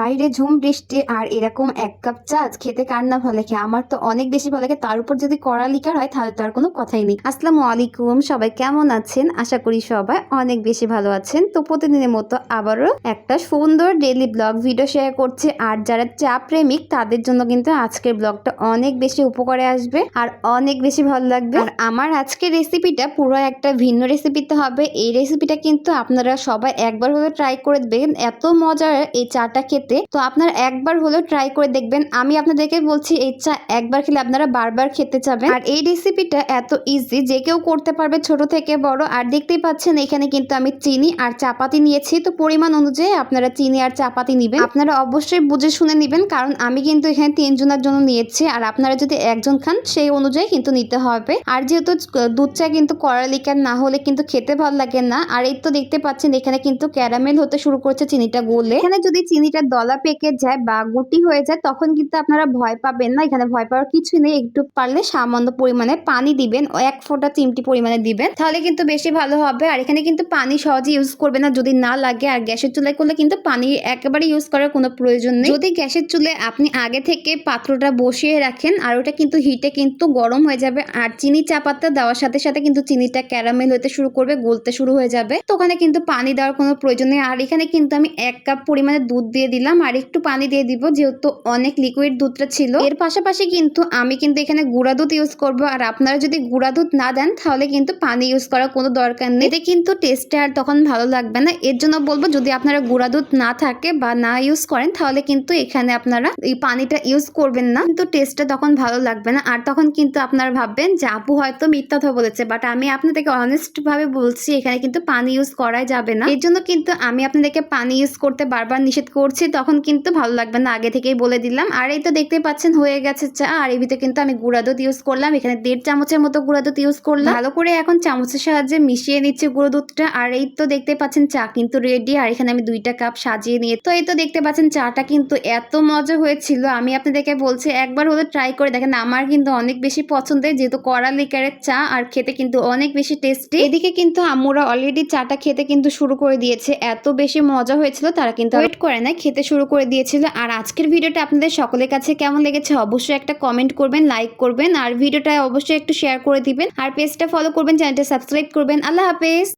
বাইরে ঝুম, বৃষ্টি আর এরকম এক কাপ চা খেতে কার না ভালো লাগে? আমার তো অনেক বেশি ভালো লাগে। তার উপর যদি কড়া লিকার হয়, তাহলে তো আর কোনো কথাই নেই। আসসালামু আলাইকুম, সবাই কেমন আছেন? আশা করি সবাই অনেক বেশি ভালো আছেন। তো প্রতিদিনের মতো আবারও একটা সুন্দর ডেইলি ব্লগ ভিডিও শেয়ার করছে। আর যারা চা প্রেমিক, তাদের জন্য কিন্তু আজকের ব্লগটা অনেক বেশি উপকারে আসবে আর অনেক বেশি ভালো লাগবে। আর আমার আজকের রেসিপিটা পুরো একটা ভিন্ন রেসিপিতে হবে। এই রেসিপিটা কিন্তু আপনারা সবাই একবার হলে ট্রাই করে দেখবেন। এত মজার এই চাটা খেতে তো আপনারা একবার হলেও ট্রাই করে দেখবেন। আমি আপনাদেরকে বলছি, এই চা একবার খেলে আপনারা বারবার খেতে চাবেন। আর এই রেসিপিটা এত ইজি যে কেউ করতে পারবে ছোট থেকে বড়। আর দেখতেই পাচ্ছেন, এখানে কিন্তু আমি চিনি আর চাপাতি নিয়েছি। তো পরিমাণ অনুযায়ী আপনারা চিনি আর চাপাতি নেবেন। আপনারা অবশ্যই বুঝে শুনে নেবেন, কারণ আমি কিন্তু এখানে তিনজনের জন্য নিয়েছি। আর আপনারা যদি একজন খান, সেই অনুযায়ী কিন্তু নিতে হবে। আর যেহেতু দুধ চা কিন্তু কড়ালিকার না হলে কিন্তু খেতে ভালো লাগে না। আর এই তো দেখতে পাচ্ছেন, এখানে কিন্তু ক্যারামেল হতে শুরু করছে চিনিটা গলে। এখানে যদি চিনিটা দলা পেকে যায় বা গুটি হয়ে যায়, তখন কিন্তু আপনারা ভয় পাবেন না। এখানে ভয় পাওয়ার কিছু নেই। একটু পারলে সামান্য পরিমাণে পানি দিবেন এক ফোঁটা চিমটি পরিমাণে দিবেন। তাহলে কিন্তু বেশি ভালো হবে। আর এখানে কিন্তু পানি সহজে ইউজ করবে না। যদি না লাগে আর গ্যাসের চুলায় করলে কিন্তু পানি একেবারে ইউজ করার কোনো প্রয়োজন নেই। যদি গ্যাসের চুলে আপনি আগে থেকে পাত্রটা বসিয়ে রাখেন, আর ওটা কিন্তু হিটে কিন্তু গরম হয়ে যাবে, আর চিনি চাপাতা দেওয়ার সাথে সাথে কিন্তু চিনিটা ক্যারামেল হতে শুরু করবে, গলতে শুরু হয়ে যাবে। তো ওখানে কিন্তু পানি দেওয়ার কোনো প্রয়োজন নেই। আর এখানে কিন্তু আমি এক কাপ পরিমাণে দুধ দিয়ে দিলাম, আর একটু পানি দিয়ে দিব, যেহেতু অনেক লিকুইড দুধটা ছিল। এর পাশাপাশি কিন্তু আমি কিন্তু এখানে গুঁড়া দুধ ইউজ করব, আর আপনারা যদি গুঁড়া দুধ না দেন, তাহলে কিন্তু পানি ইউজ করার কোনো দরকার নেই। এতে কিন্তু টেস্টে আর তখন ভালো লাগবে না। এর জন্য বলব, যদি আপনারা গুঁড়া দুধ না থাকে বা না ইউজ করেন, তাহলে কিন্তু এখানে আপনারা এই পানিটা ইউজ করবেন না। কিন্তু টেস্টটা তখন ভালো লাগবে না। আর তখন কিন্তু আপনারা ভাববেন যে, আপু হয়তো মিথ্যা কথা বলেছে বাট আমি আপনাদেরকে অনেস্ট ভাবে বলছি, এখানে কিন্তু পানি ইউজ করাই যাবে না। এর জন্য কিন্তু আমি আপনাদেরকে পানি ইউজ করতে বারবার নিষেধ করছি তখন কিন্তু ভালো লাগবে না। আগে থেকেই বলে দিলাম। আর এই তো দেখতে পাচ্ছেন, হয়ে গেছে চা। আর এই ভিতরে কিন্তু আমি গুঁড়া দুধ ইউজ করলাম। এখানে দেড় চামচের মতো গুঁড়া দুধ ইউজ করলাম। ভালো করে এখন চামচের সাহায্যে মিশিয়ে নিচ্ছে গুঁড়ো দুধটা। আর এই তো দেখতে পাচ্ছেন, চা কিন্তু রেডি আর এখানে আমি দুইটা কাপ সাজিয়ে নিয়ে তো এই তো দেখতে পাচ্ছেন, চাটা কিন্তু এত মজা হয়েছিল। আমি আপনাদেরকে বলছি, একবার হলে ট্রাই করে দেখেন। আমার কিন্তু অনেক বেশি পছন্দের, যেহেতু কড়া লিকারের চা। আর খেতে কিন্তু অনেক বেশি টেস্টি এদিকে কিন্তু আম্মুরা অলরেডি চাটা খেতে কিন্তু শুরু করে দিয়েছে। এত বেশি মজা হয়েছিল, তারা কিন্তু ওয়েট করে না খেতে শুরু করে দিয়েছিল। আর আজকের ভিডিওটা আপনাদের সকলের কাছে কেমন লেগেছে অবশ্যই একটা কমেন্ট করবেন লাইক করবেন, আর ভিডিওটা অবশ্যই একটু শেয়ার করে দিবেন। আর পেজটা ফলো করবেন চ্যানেলটা সাবস্ক্রাইব করবেন। আল্লাহ হাফেজ।